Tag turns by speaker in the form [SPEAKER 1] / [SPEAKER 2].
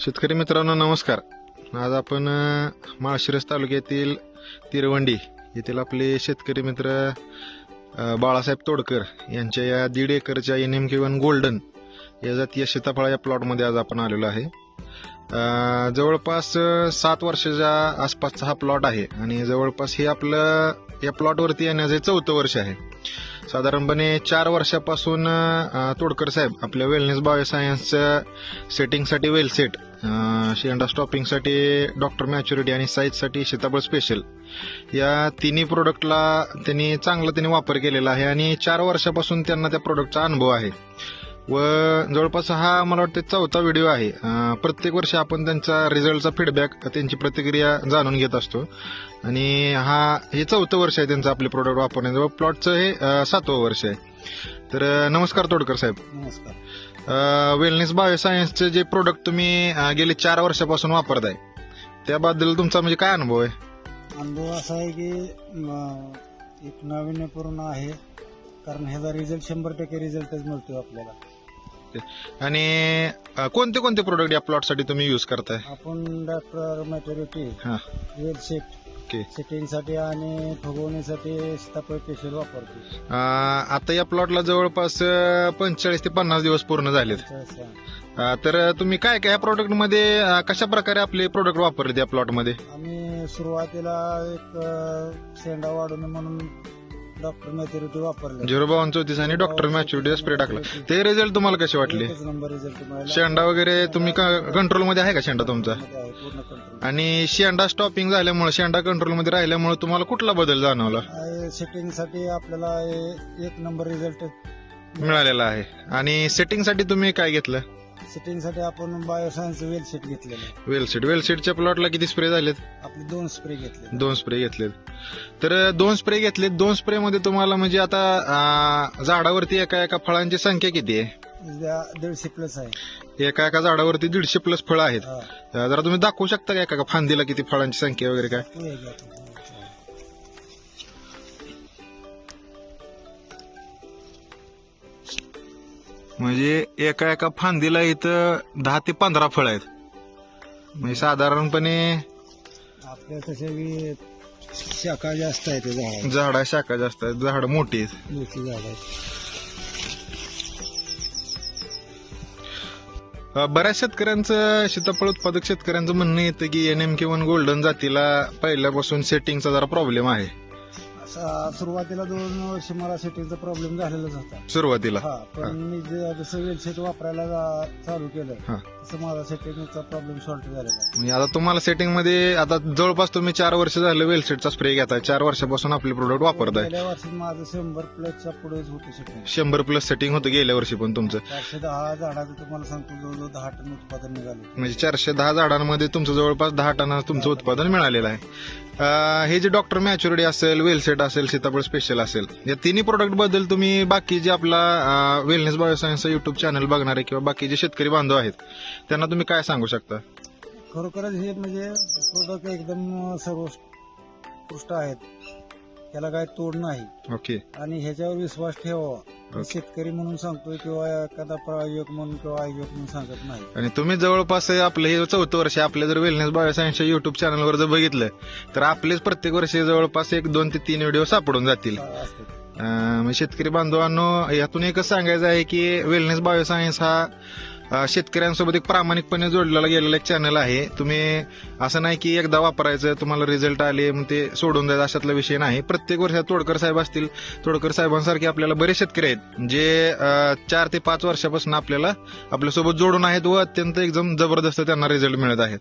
[SPEAKER 1] शेतकरी मित्रांनो नमस्कार. आज आपण माळशिरस तालुक्यातील तिरवंडी येथील आपले शेतकरी मित्र बाळासाहेब तोडकर यांच्या या दीड एकरच्या एन एम वन गोल्डन या जातीय सीताफळ या प्लॉटमध्ये आज आपण आलेलो आहे. जवळपास सात वर्षाच्या आसपासचा हा प्लॉट आहे आणि जवळपास हे आपलं या प्लॉटवरती येण्याचं चौथं वर्ष आहे. साधारणपणे चार वर्षापासून तोडकर साहेब आपल्या वेलनेस बायोसायन्सच्या सेटिंगसाठी वेल सेट शेंडा स्टॉपिंगसाठी डॉक्टर मॅच्युरिटी आणि साईजसाठी सीताफळ स्पेशल या तिन्ही प्रोडक्टला त्यांनी चांगला त्यांनी वापर केलेला आहे आणि चार वर्षापासून त्यांना त्या प्रोडक्टचा अनुभव आहे. व जवळपास हा मला वाटतं चौथा व्हिडिओ आहे. प्रत्येक वर्षी आपण त्यांचा रिझल्टचा फीडबॅक त्यांची प्रतिक्रिया जाणून घेत असतो. आणि हा हे चौथं वर्ष आहे त्यांचं आपले प्रोडक्ट वापरण्याचं. व प्लॉटचं हे सातवं वर्ष आहे. तर नमस्कार तोडकर साहेब.
[SPEAKER 2] नमस्कार.
[SPEAKER 1] वेलनेस बायोसायन्सचे जे प्रोडक्ट तुम्ही गेले चार वर्षापासून वापरताय त्याबद्दल तुमचा म्हणजे काय अनुभव आहे?
[SPEAKER 2] अनुभव असा आहे की एक नाविन्यपूर्ण आहे कारण ह्याचा रिझल्ट शंभर टक्के रिझल्टच मिळतो आपल्याला.
[SPEAKER 1] आणि कोणते कोणते प्रोडक्ट या प्लॉटसाठी तुम्ही युज करताय?
[SPEAKER 2] आपण डॉक्टर मॅटरिटी
[SPEAKER 1] हा. ओके
[SPEAKER 2] सेटिंगसाठी आणि फुगवणीसाठी सीताफळ पेशल वापरतो.
[SPEAKER 1] आता या प्लॉटला जवळपास पंचेचाळीस ते पन्नास दिवस पूर्ण झालेत.
[SPEAKER 2] असं आहे.
[SPEAKER 1] अं, तर तुम्ही काय काय या प्रोडक्टमध्ये अं, कशा प्रकारे आपले प्रोडक्ट वापरले या प्लॉटमध्ये
[SPEAKER 2] आम्ही सुरुवातीला एक अ, शेंडा वाढू नये म्हणून डॉक्टर मॅच्युरिटी वापरले.
[SPEAKER 1] झिरो बावन चौतीस आणि डॉक्टर मॅच्युरिटी स्प्रे टाकला. ते रिझल्ट तुम्हाला कसे वाटले?
[SPEAKER 2] एकच नंबर रिझल्ट मिळाला
[SPEAKER 1] शेंडा वगैरे तुम्ही कंट्रोलमध्ये आहे का शेंडा तुमचा?
[SPEAKER 2] मध्ये आहे, पूर्ण कंट्रोल
[SPEAKER 1] आणि शेंडा स्टॉपिंग झाल्यामुळे शेंडा कंट्रोलमध्ये राहिल्यामुळे तुम्हाला कुठला बदल जाणवला?
[SPEAKER 2] सेटिंगसाठी आपल्याला हे एक नंबर रिझल्ट
[SPEAKER 1] मिळालेला आहे. आणि सेटिंगसाठी तुम्ही काय घेतलं?
[SPEAKER 2] सेटिंगसाठी आपण बायोसायन्स वेल सेट घेतलेलं आहे.
[SPEAKER 1] वेलसीड वेलसीडच्या प्लॉटला किती स्प्रे झालेत?
[SPEAKER 2] आपले दोन स्प्रे घेतले
[SPEAKER 1] दोन स्प्रे घेतलेत. तर दोन स्प्रे घेतलेत. दोन स्प्रे मध्ये तुम्हाला म्हणजे आता झाडावरती एका एका फळांची संख्या किती आहे?
[SPEAKER 2] दीडशे प्लस आहे.
[SPEAKER 1] एका एका झाडावरती दीडशे प्लस फळं आहेत.
[SPEAKER 2] हा.
[SPEAKER 1] जरा तुम्ही दाखवू शकता का एका एका फांदीला किती फळांची संख्या वगैरे काय?
[SPEAKER 2] तू
[SPEAKER 1] म्हणजे एका एका फांदीला इथं दहा ते पंधरा फळ आहेत. म्हणजे साधारणपणे
[SPEAKER 2] आपल्या तसे बी शाखा जास्त आहे ते झाड.
[SPEAKER 1] झाडा शाखा जास्त आहेत. झाड मोठी आहेत.
[SPEAKER 2] मोठी झाड आहेत.
[SPEAKER 1] बऱ्याच शेतकऱ्यांचं सीताफळ उत्पादक शेतकऱ्यांचं म्हणणं येतं की एन एम वन गोल्डन जातीला पहिल्यापासून सेटिंगचा जरा प्रॉब्लेम आहे.
[SPEAKER 2] सुरुवातीला दोन वर्ष मला सेटिंगचा प्रॉब्लेम झालेलाच होता.
[SPEAKER 1] सुरुवातीला?
[SPEAKER 2] हा पण मी जे- जसं वेल सेट वापरायला जा- चालू केलं
[SPEAKER 1] हा.
[SPEAKER 2] तसं माझा सेटिंगचा प्रॉब्लेम सॉल्व्ह झालेला आहे.
[SPEAKER 1] म्हणजे आता तुम्हाला सेटिंगमध्ये आता जवळपास तुम्ही चार वर्ष झालं वेलसेटचा स्प्रे घेताय चार वर्षापासून आपले प्रोडक्ट वापरताय.
[SPEAKER 2] गेल्या वर्षी माझं शंभर प्लसच्या पुढेच होतं सेटिंग
[SPEAKER 1] शंभर प्लस सेटिंग होतं गेल्या वर्षी पण तुमचं.
[SPEAKER 2] चारशे दहा झाडाचं तुम्हाला सांगतो जवळजवळ दहा टन उत्पादन निघालं.
[SPEAKER 1] म्हणजे चारशे दहा झाडांमध्ये तुमचं जवळपास दहा टन तुमचं उत्पादन मिळालेलं आहे. हे जे डॉक्टर मॅच्युरिटी असेल वेलसेट असेल सीताफळ स्पेशल असेल या तिन्ही प्रोडक्टबद्दल तुम्ही बाकी जे आपला वेलनेस बायोसायन्स युट्यूब चॅनल बघणारे किंवा बाकी जे शेतकरी बांधव आहेत त्यांना तुम्ही काय सांगू शकता?
[SPEAKER 2] खरोखरच हे म्हणजे प्रोडक्ट एकदम सर्वोत्कृष्ट आहेत. त्याला काय तोड नाही.
[SPEAKER 1] ओके.
[SPEAKER 2] आणि ह्याच्यावर विश्वास ठेवावा. शेतकरी म्हणून सांगतोय किंवा एखादा प्रायोजक म्हणून किंवा आयोजक म्हणून सांगत नाही.
[SPEAKER 1] आणि तुम्ही जवळपास आपलं हे चौथं वर्ष आपल्या जर वेलनेस बायोसायन्सच्या युट्यूब चॅनलवर जर बघितलं तर आपलेच प्रत्येक वर्षी जवळपास एक दोन ते तीन व्हिडिओ सापडून जातील.
[SPEAKER 2] असते.
[SPEAKER 1] अं, मग शेतकरी बांधवांनो यातून एकच सांगायचं आहे की वेलनेस बायोसायन्स हा शेतकऱ्यांसोबत एक प्रामाणिकपणे जोडलेला गेलेला एक चॅनल आहे. तुम्ही असं नाही की एकदा वापरायचं तुम्हाला रिझल्ट आले मग ते सोडून द्यायचं अशातला विषय नाही. प्रत्येक वर्षात तोडकर साहेब असतील. तोडकर साहेबांसारखे आपल्याला बरेच शेतकरी आहेत जे चार ते पाच वर्षापासून आपल्याला आपल्यासोबत जोडून आहेत व अत्यंत एकदम जबरदस्त त्यांना रिझल्ट मिळत आहेत.